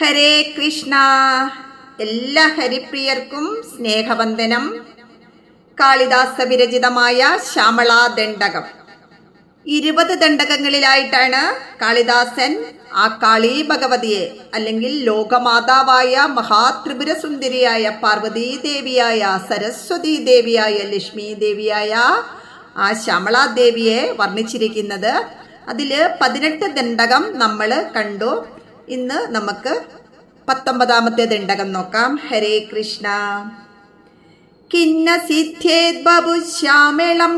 ഹരേ കൃഷ്ണ. എല്ലാ ഹരിപ്രിയർക്കും സ്നേഹവന്ദനം. കാളിദാസ വിരചിതമായ ശ്യാമളാ ദണ്ഡകം. ഇരുപത് ദണ്ഡകങ്ങളിലായിട്ടാണ് കാളിദാസൻ ആ കാളി ഭഗവതിയെ അല്ലെങ്കിൽ ലോകമാതാവായ മഹാത്രിപുര സുന്ദരിയായ പാർവതീ ദേവിയായ സരസ്വതി ദേവിയായ ലക്ഷ്മി ദേവിയായ ആ ശ്യാമളാ ദേവിയെ വർണിച്ചിരിക്കുന്നത്. അതിൽ പതിനെട്ട് ദണ്ഡകം നമ്മൾ കണ്ടു. ഇന്ന് നമുക്ക് പത്തൊമ്പതാമത്തെ ദണ്ഡകം നോക്കാം. ഹരേ കൃഷ്ണ. കിന്ന സിദ്ധ്യേത്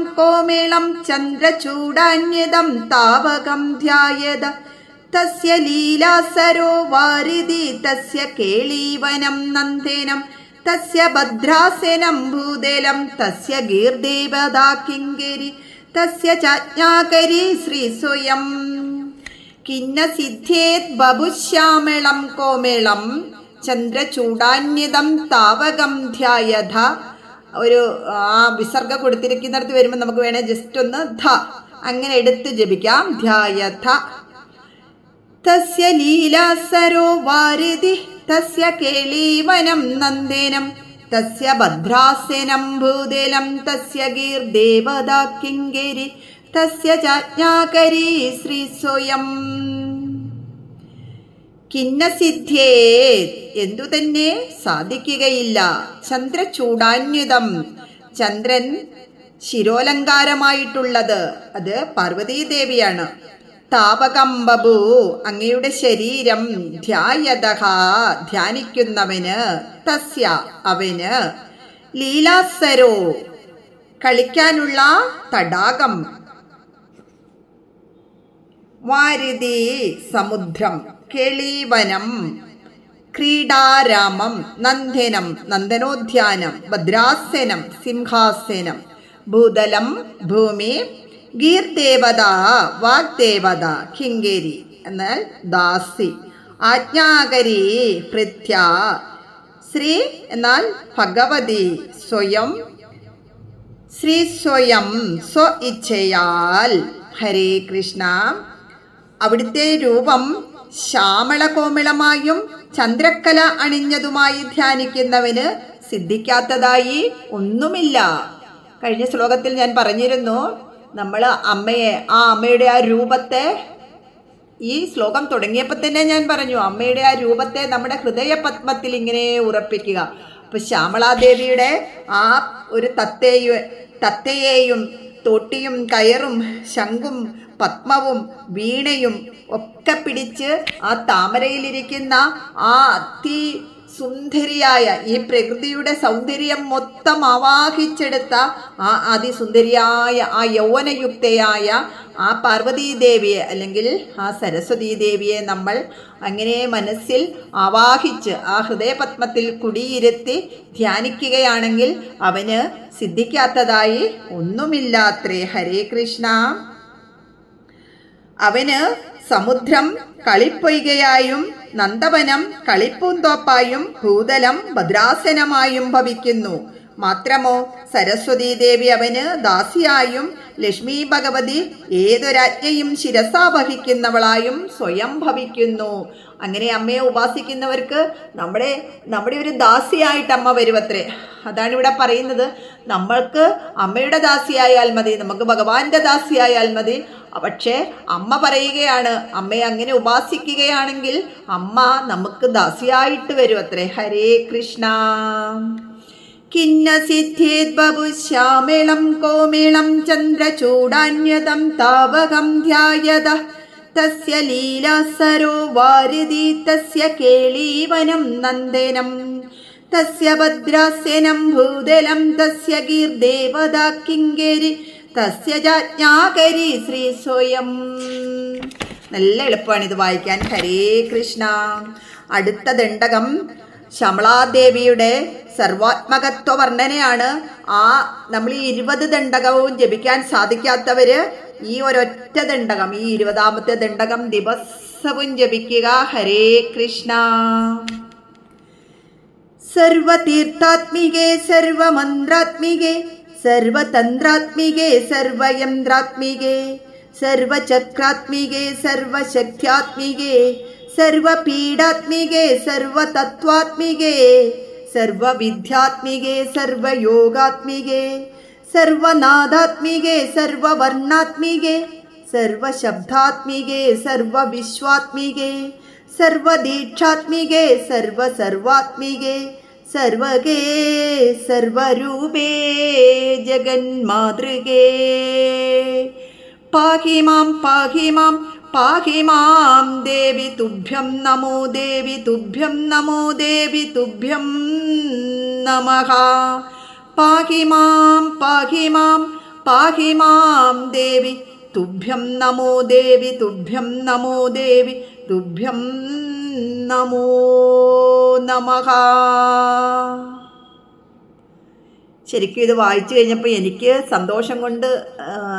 കോമേളം ചന്ദ്രചൂടാന്യതം താവകം ധ്യായത. തസ്യ ലീലാസരോ വാരിതി തസ്യ കേളീവനം നന്ദേനം. തസ്യ ഭദ്രാസനം ഭൂതലം തസ്യ ഗീർദേവതാ കിങ്കരി. തസ്യ ചാജ്ഞാകരി ശ്രീ സ്വയം കിന്ന സിദ്ധേത് ബബുശ്യാമേളം കോമേളം. ചന്ദ്രചൂടാന്യതം താവകം ധ്യായധ. ഒരു ആ വിസർഗ കൊടുത്തിരിക്കുന്നിടത്ത് വരുമ്പോൾ നമുക്ക് വേണേൽ ജസ്റ്റ് ഒന്ന് ധ. അങ്ങനെ എടുത്ത് ജപിക്കാം. ധ്യായധ. തസ്യ ലീലാസരോ വാരിധി. തസ്യ കേളീവനം നന്ദേനം. തസ്യ ഭദ്രാസനം ഭൂതലം. തസ്യ ഗീർദേവതാ തസ്യ ശ്രീ സ്വയം. കിന്നസിദ്ധ്യേ എന്തു തന്നെ സാധിക്കുകയില്ല. ചന്ദ്രചൂടാന്യുതം ചന്ദ്രൻ ശിരോലങ്കാരമായിട്ടുള്ളത്. അത് പാർവതീദേവിയാണ്. താപകമ്പബു അങ്ങയുടെ ശരീരം ധ്യായത ധ്യാനിക്കുന്നവന് തസ്യ അവന് ലീലാസരോ കളിക്കാനുള്ള തടാകം വാരിധി സമുദ്രം കേളീവനം ക്രീഡാരാമം നന്ദനം നന്ദനോദ്യാനം ഭദ്രാസനം സിംഹാസനം ഭൂതലം ഭൂമി ഗീർദേവത വാഗ്ദേവത കിങ്കേരി എന്നാൽ ദാസി ആജ്ഞാകരി പൃഥ്യ ശ്രീ എന്നാൽ ഭഗവതി സ്വയം ശ്രീ സ്വയം സ്വ ഇച്ഛയാൽ ഹരേ കൃഷ്ണ അവിടുത്തെ രൂപം ശ്യാമളകോമിളമായും ചന്ദ്രക്കല അണിഞ്ഞതുമായി ധ്യാനിക്കുന്നവന് സിദ്ധിക്കാത്തതായി ഒന്നുമില്ല. കഴിഞ്ഞ ശ്ലോകത്തിൽ ഞാൻ പറഞ്ഞിരുന്നു നമ്മൾ അമ്മയെ ആ അമ്മയുടെ ആ രൂപത്തെ ഈ ശ്ലോകം തുടങ്ങിയപ്പോൾ തന്നെ ഞാൻ പറഞ്ഞു അമ്മയുടെ ആ രൂപത്തെ നമ്മുടെ ഹൃദയ പത്മത്തിൽ ഇങ്ങനെ ഉറപ്പിക്കുക. അപ്പൊ ശ്യാമളാദേവിയുടെ ആ ഒരു തത്തയെ തത്തയെയും തോട്ടിയും കയറും ശംഖും പത്മവും വീണയും ഒക്കെ പിടിച്ച് ആ താമരയിലിരിക്കുന്ന ആ അതി സുന്ദരിയായ ഈ പ്രകൃതിയുടെ സൗന്ദര്യം മൊത്തം ആവാഹിച്ചെടുത്ത ആ അതിസുന്ദരിയായ ആ യൗവനയുക്തയായ ആ പാർവതീദേവിയെ അല്ലെങ്കിൽ ആ സരസ്വതീ ദേവിയെ നമ്മൾ അങ്ങനെ മനസ്സിൽ ആവാഹിച്ച് ആ ഹൃദയപത്മത്തിൽ കുടിയിരുത്തി ധ്യാനിക്കുകയാണെങ്കിൽ അവന് സിദ്ധിക്കാത്തതായി ഒന്നുമില്ലാത്രേ. ഹരേ കൃഷ്ണ. അവന് സമുദ്രം കളിപ്പൊയ്കയായും നന്ദവനം കളിപ്പൂന്തോപ്പായും ഭൂതലം ഭദ്രാസനമായും ഭവിക്കുന്നു. മാത്രമോ സരസ്വതീ ദേവി അവന് ദാസിയായും ലക്ഷ്മി ഭഗവതി ഏതൊരാജ്ഞയും ശിരസാ വഹിക്കുന്നവളായും സ്വയം ഭവിക്കുന്നു. അങ്ങനെ അമ്മയെ ഉപാസിക്കുന്നവർക്ക് നമ്മുടെ നമ്മുടെ ഒരു ദാസിയായിട്ട് അമ്മ വരുവത്രേ. അതാണ് ഇവിടെ പറയുന്നത്. നമ്മൾക്ക് അമ്മയുടെ ദാസിയായാൽ മതി നമുക്ക് ഭഗവാന്റെ ദാസിയായാൽ മതി. പക്ഷേ അമ്മ പറയുകയാണ് അമ്മയെ അങ്ങനെ ഉപാസിക്കുകയാണെങ്കിൽ അമ്മ നമുക്ക് ദാസിയായിട്ട് വരും അത്രേ. ഹരേ കൃഷ്ണ. കിന്ന സിദ്ധ്യേത് ബബു ശ്യാമേളം കോമേളം ചന്ദ്രചൂടാന്യതം താവകം ധ്യായത. തസ്യ ലീലാസരോ വാരിധി തസ്യ കേളീവനം നന്ദനം. തസ്യ ഭദ്രാസ്യനം ഭൂതലം തസ്യ ഗീർദേവതാ കിങ്കേരി. തസ്യ ശ്രീ സ്വയം. നല്ല എളുപ്പമാണ് ഇത് വായിക്കാൻ. ഹരേ കൃഷ്ണ. അടുത്ത ദണ്ഡകം ശമളാദേവിയുടെ സർവാത്മകത്വ വർണനയാണ് ആ നമ്മൾ ഈ ഇരുപത് ദണ്ഡകവും ജപിക്കാൻ സാധിക്കാത്തവര് ഈ ഒരൊറ്റ ദണ്ഡകം ഈ ഇരുപതാമത്തെ ദണ്ഡകം ദിവസവും ജപിക്കുക. ഹരേ കൃഷ്ണ. സർവതീർത്ഥാത്മികേ സർവമന്ത്രാത്മികേ സർവതന്ത്രാത്മികേ സർവയന്ത്രാത്മികേ സർവചക്രാത്മികേ സർവശക്ത്യാത്മികേ സർവപീഡാത്മികേ സർവതത്വാത്മികേ സർവവിദ്യാത്മികേ സർവയോഗാത്മികേ സർവനാഥാത്മികേ സർവവർണാത്മികേ സർവശബ്ദാത്മികേ സർവവിശ്വാത്മികേ സർവദീക്ഷാത്മികേ സർവസർവാത്മികേ സർവകേ സർവരൂപേ ജഗന്മാതൃകേ പാഹി മാം പാഹി മാം പാഹി മാം ദേവി തുഭ്യം നമോ ദേവി തുഭ്യം നമോ ദേവി തുഭ്യം നമഃ. പാഹി മാം പാഹി മാം പാഹി മാം ദേവി തുഭ്യം നമോ ദേവി തുഭ്യം നമോ ദേവി തുഭ്യം നമോ നമ ശരിക്കും ഇത് വായിച്ചു കഴിഞ്ഞപ്പോൾ എനിക്ക് സന്തോഷം കൊണ്ട്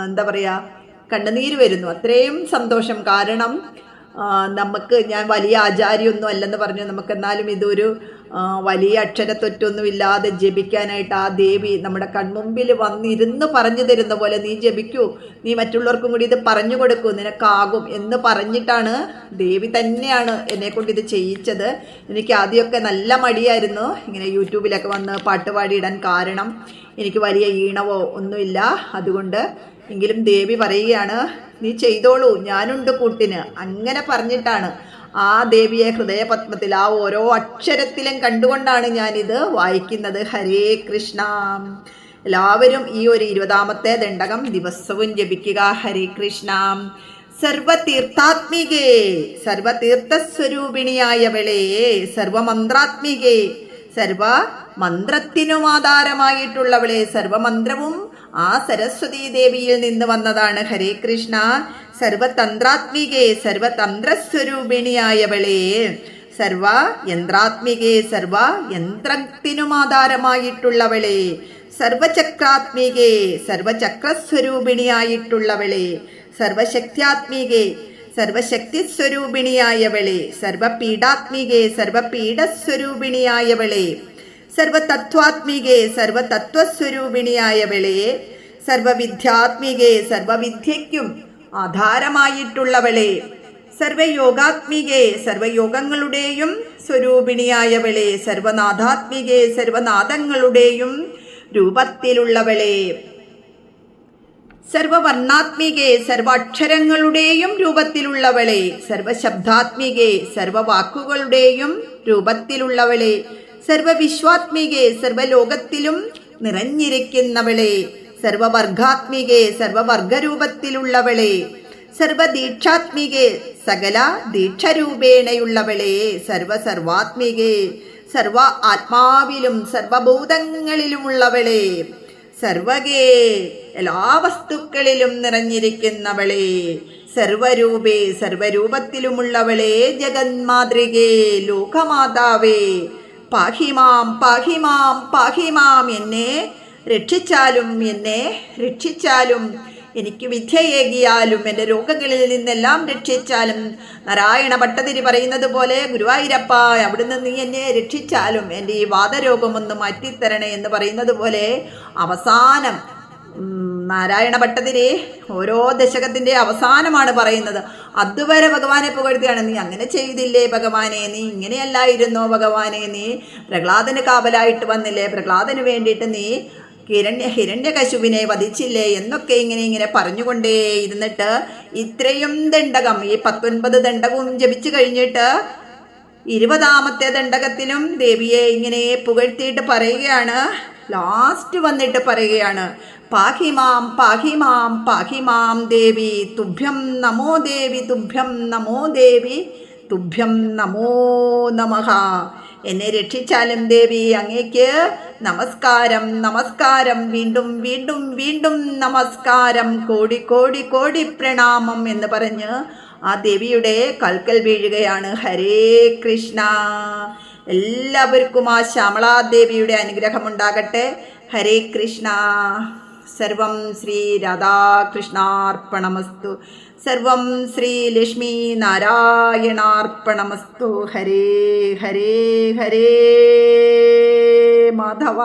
എന്താ പറയുക കണ്ണുനീര് വരുന്നു. അത്രയും സന്തോഷം. കാരണം നമുക്ക് ഞാൻ വലിയ ആചാര്യമൊന്നും അല്ലെന്ന് പറഞ്ഞു. നമുക്കെന്നാലും ഇതൊരു വലിയ അക്ഷരത്തൊറ്റൊന്നുമില്ലാതെ ജപിക്കാനായിട്ട് ആ ദേവി നമ്മുടെ കൺമുമ്പിൽ വന്നിരുന്ന് പറഞ്ഞു തരുന്ന പോലെ നീ ജപിക്കൂ. നീ മറ്റുള്ളവർക്കും കൂടി ഇത് പറഞ്ഞു കൊടുക്കൂ. നിനക്കാകും എന്ന് പറഞ്ഞിട്ടാണ് ദേവി തന്നെയാണ് എന്നെ കൊണ്ട് ഇത് ചെയ്യിച്ചത്. എനിക്ക് ആദ്യമൊക്കെ നല്ല മടിയായിരുന്നു. ഇങ്ങനെ യൂട്യൂബിലൊക്കെ വന്ന് പാട്ട് പാടിയിടാൻ കാരണം എനിക്ക് വലിയ ഈണവോ ഒന്നുമില്ല. അതുകൊണ്ട് എങ്കിലും ദേവി പറയുകയാണ് നീ ചെയ്തോളൂ ഞാനുണ്ട് കൂട്ടിന്. അങ്ങനെ പറഞ്ഞിട്ടാണ് ആ ദേവിയെ ഹൃദയപത്മത്തിൽ ആ ഓരോ അക്ഷരത്തിലും കണ്ടുകൊണ്ടാണ് ഞാനിത് വായിക്കുന്നത്. ഹരേ കൃഷ്ണ. എല്ലാവരും ഈ ഒരു ഇരുപതാമത്തെ ദണ്ഡകം ദിവസവും ജപിക്കുക. ഹരേ കൃഷ്ണ. സർവതീർത്ഥാത്മികേ സർവതീർത്ഥസ്വരൂപിണിയായവളേ സർവമന്ത്രാത്മികേ സർവ മന്ത്രത്തിനും ആധാരമായിട്ടുള്ളവളെ സർവമന്ത്രവും ആ സരസ്വതി ദേവിയിൽ നിന്ന് വന്നതാണ് ഹരേ കൃഷ്ണ. സർവതന്ത്രാത്മികേ സർവതന്ത്രസ്വരൂപിണിയായവളെ. സർവ യന്ത്രാത്മികേ സർവ യന്ത്രത്തിനും ആധാരമായിട്ടുള്ളവളെ സർവചക്രാത്മികേ സർവചക്രസ്വരൂപിണിയായിട്ടുള്ളവളെ. സർവശക്തിയാത്മികേ സർവശക്തി സ്വരൂപിണിയായവളെ സർവപീഡാത്മികേ സർവതത്വാത്മികേ സർവതത്വസ്വരൂപിണിയായവളെ സർവവിദ്യാത്മികേ സർവവിദ്യയ്ക്കും ആധാരമായിട്ടുള്ളവളെ സർവയോഗാത്മികേ സർവയോഗങ്ങളുടെയും സ്വരൂപിണിയായവളെ സർവനാഥാത്മികേ സർവനാദങ്ങളുടെയും രൂപത്തിലുള്ളവളെ. സർവവർണാത്മികേ സർവാക്ഷരങ്ങളുടെയും രൂപത്തിലുള്ളവളെ സർവശബ്ദാത്മികേ സർവവാക്കുകളുടെയും രൂപത്തിലുള്ളവളെ സർവവിശ്വാത്മികേ സർവലോകത്തിലും നിറഞ്ഞിരിക്കുന്നവളെ സർവവർഗാത്മികെ സർവവർഗരൂപത്തിലുള്ളവളെ സർവദീക്ഷാത്മികേ സകല ദീക്ഷരൂപേണയുള്ളവളെ സർവസർവാത്മികേ സർവ ആത്മാവിലും സർവഭൂതങ്ങളിലുമുള്ളവളെ സർവകേ എല്ലാ വസ്തുക്കളിലും നിറഞ്ഞിരിക്കുന്നവളെ സർവരൂപേ സർവരൂപത്തിലുമുള്ളവളെ ജഗന്മാതൃകേ ലോകമാതാവേ പാഹിമാം പാഹിമാം പാഹിമാം എന്നെ രക്ഷിച്ചാലും എന്നെ രക്ഷിച്ചാലും എനിക്ക് വിദ്യയേകിയാലും എന്റെ രോഗങ്ങളിൽ നിന്നെല്ലാം രക്ഷിച്ചാലും നാരായണ ഭട്ടതിരി പറയുന്നത് പോലെ ഗുരുവായൂരപ്പ അവിടുന്ന് നീ എന്നെ രക്ഷിച്ചാലും എന്റെ ഈ വാദരോഗമൊന്ന് മാറ്റിത്തരണേ എന്ന് പറയുന്നത് പോലെ അവസാനം നാരായണ ഭട്ടതിരെ ഓരോ ദശകത്തിന്റെ അവസാനമാണ് പറയുന്നത്. അതുവരെ ഭഗവാനെ പുകഴ്ത്തിയാണ്. നീ അങ്ങനെ ചെയ്തില്ലേ ഭഗവാനെ? നീ ഇങ്ങനെയല്ലായിരുന്നോ ഭഗവാനെ? നീ പ്രഹ്ലാദന് കാവലായിട്ട് വന്നില്ലേ? പ്രഹ്ലാദന് വേണ്ടിയിട്ട് നീ ഹിരണ്യ ഹിരണ്യകശുവിനെ വധിച്ചില്ലേ? എന്നൊക്കെ ഇങ്ങനെ ഇങ്ങനെ പറഞ്ഞുകൊണ്ടേ ഇരുന്നിട്ട് ഇത്രയും ദണ്ഡകം ഈ പത്തൊൻപത് ദണ്ഡകവും ജപിച്ചു കഴിഞ്ഞിട്ട് ഇരുപതാമത്തെ ദണ്ഡകത്തിലും ദേവിയെ ഇങ്ങനെ പുകഴ്ത്തിയിട്ട് പറയുകയാണ്. ലാസ്റ്റ് വന്നിട്ട് പറയുകയാണ്. പാഹിമാം പാഹിമാം പാഹിമാം ദേവി തുഭ്യം നമോ ദേവി തുഭ്യം നമോ ദേവി തുഭ്യം നമോ നമഹ എന്നെ രക്ഷിച്ചാലും ദേവി അങ്ങേക്ക് നമസ്കാരം നമസ്കാരം വീണ്ടും വീണ്ടും വീണ്ടും നമസ്കാരം കോടി കോടി കോടി പ്രണാമം എന്ന് പറഞ്ഞ് ആ ദേവിയുടെ കൽക്കൽ വീഴുകയാണ്. ഹരേ കൃഷ്ണ. എല്ലാവർക്കും ആ ശ്യാമളാദേവിയുടെ അനുഗ്രഹം ഉണ്ടാകട്ടെ ഹരേ കൃഷ്ണ. സർവം ശ്രീ രാധാകൃഷ്ണാർപ്പണമസ്തു. സർവം ശ്രീ ലക്ഷ്മി നാരായണാർപ്പണമസ്തു. ഹരേ ഹരേ ഹരേ മാധവ.